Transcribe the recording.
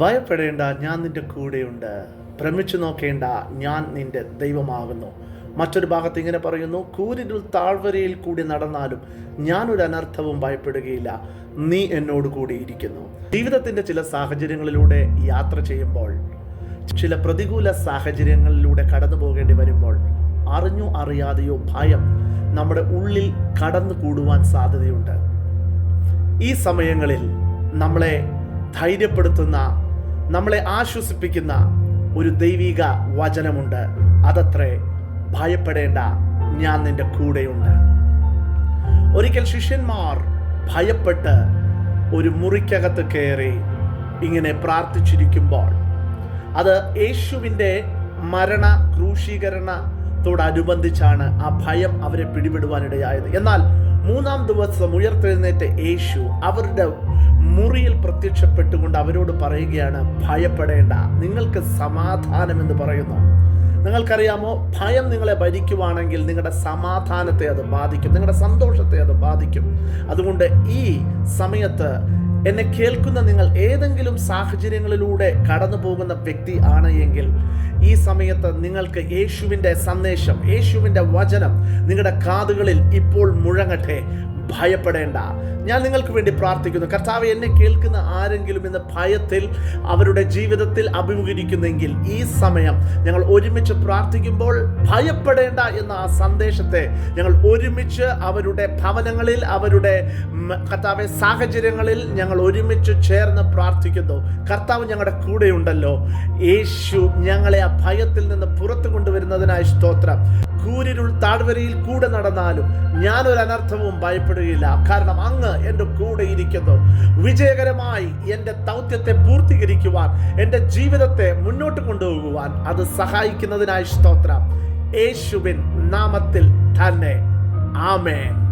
ഭയപ്പെടേണ്ട ഞാൻ നിന്റെ കൂടെയുണ്ട്. ഭ്രമിച്ചു നോക്കേണ്ട ഞാൻ നിന്റെ ദൈവമാകുന്നു. മറ്റൊരു ഭാഗത്ത് ഇങ്ങനെ പറയുന്നു കൂരിരുൾ താഴ്വരയിൽ കൂടി നടന്നാലും ഞാനൊരു അനർത്ഥവും ഭയപ്പെടുകയില്ല. നീ എന്നോട് കൂടി ഇരിക്കുന്നു. ജീവിതത്തിന്റെ ചില സാഹചര്യങ്ങളിലൂടെ യാത്ര ചെയ്യുമ്പോൾ ചില പ്രതികൂല സാഹചര്യങ്ങളിലൂടെ കടന്നു പോകേണ്ടി വരുമ്പോൾ അറിഞ്ഞോ അറിയാതെയോ ഭയം നമ്മുടെ ഉള്ളിൽ കടന്നു കൂടുവാൻ സാധ്യതയുണ്ട്. ഈ സമയങ്ങളിൽ നമ്മളെ ധൈര്യപ്പെടുത്തുന്ന നമ്മളെ ആശ്വസിപ്പിക്കുന്ന ഒരു ദൈവിക വചനമുണ്ട്. അതത്രേ ഭയപ്പെടേണ്ട ഞാൻ നിന്റെ കൂടെയുണ്ട്. ഒരിക്കൽ ശിഷ്യന്മാർ ഭയപ്പെട്ട് ഒരു മുറിക്കകത്ത് കയറി ഇങ്ങനെ പ്രാർത്ഥിച്ചിരിക്കുമ്പോൾ അത് യേശുവിന്റെ മരണ ക്രൂശീകരണത്തോടനുബന്ധിച്ചാണ് ആ ഭയം അവരെ പിടിപെടുവാനിടയായത്. എന്നാൽ മൂന്നാം ദിവസം ഉയർത്തെഴുന്നേറ്റ യേശു അവരുടെ മുറിയിൽ പ്രത്യക്ഷപ്പെട്ടുകൊണ്ട് അവരോട് പറയുകയാണ് ഭയപ്പെടേണ്ട നിങ്ങൾക്ക് സമാധാനം എന്ന് പറയുന്നു. നിങ്ങൾക്കറിയാമോ ഭയം നിങ്ങളെ ഭരിക്കുവാണെങ്കിൽ നിങ്ങളുടെ സമാധാനത്തെ അത് ബാധിക്കും നിങ്ങളുടെ സന്തോഷത്തെ അത് ബാധിക്കും. അതുകൊണ്ട് ഈ സമയത്ത് എന്നെ കേൾക്കുന്ന നിങ്ങൾ ഏതെങ്കിലും സാഹചര്യങ്ങളിലൂടെ കടന്നു പോകുന്ന വ്യക്തി ആണ് എങ്കിൽ ഈ സമയത്ത് നിങ്ങൾക്ക് യേശുവിന്റെ സന്ദേശം യേശുവിന്റെ വചനം നിങ്ങളുടെ കാതുകളിൽ ഇപ്പോൾ മുഴങ്ങട്ടെ. ഭയപ്പെടേണ്ട. ഞാൻ നിങ്ങൾക്ക് വേണ്ടി പ്രാർത്ഥിക്കുന്നു. കർത്താവ് എന്നെ കേൾക്കുന്ന ആരെങ്കിലും എന്ന ഭയത്തിൽ അവരുടെ ജീവിതത്തിൽ അഭിമുഖീകരിക്കുന്നെങ്കിൽ ഈ സമയം ഞങ്ങൾ ഒരുമിച്ച് പ്രാർത്ഥിക്കുമ്പോൾ ഭയപ്പെടേണ്ട എന്ന ആ സന്ദേശത്തെ ഞങ്ങൾ ഒരുമിച്ച് അവരുടെ ഭവനങ്ങളിൽ അവരുടെ കർത്താവെ സാഹചര്യങ്ങളിൽ ഞങ്ങൾ ഒരുമിച്ച് ചേർന്ന് പ്രാർത്ഥിക്കുന്നു. കർത്താവ് ഞങ്ങളുടെ കൂടെയുണ്ടല്ലോ. യേശു ഞങ്ങളെ ആ ഭയത്തിൽ നിന്ന് പുറത്തു കൊണ്ടുവരുന്നതിനായി സ്തോത്രം. കൂരിരുൾ താഴ്വരയിൽ കൂടെ നടന്നാലും ഞാനൊരു അനർത്ഥവും ഭയപ്പെടുകയില്ല. കാരണം അങ്ങ് എന്റെ കൂടെ ഇരിക്കുന്നു. വിജയകരമായി എന്റെ ദൗത്യത്തെ പൂർത്തീകരിക്കുവാൻ എന്റെ ജീവിതത്തെ മുന്നോട്ട് കൊണ്ടുപോകുവാൻ അത് സഹായിക്കുന്നതിനായി സ്തോത്രം. യേശുവിൻ നാമത്തിൽ തന്നെ. ആമേൻ.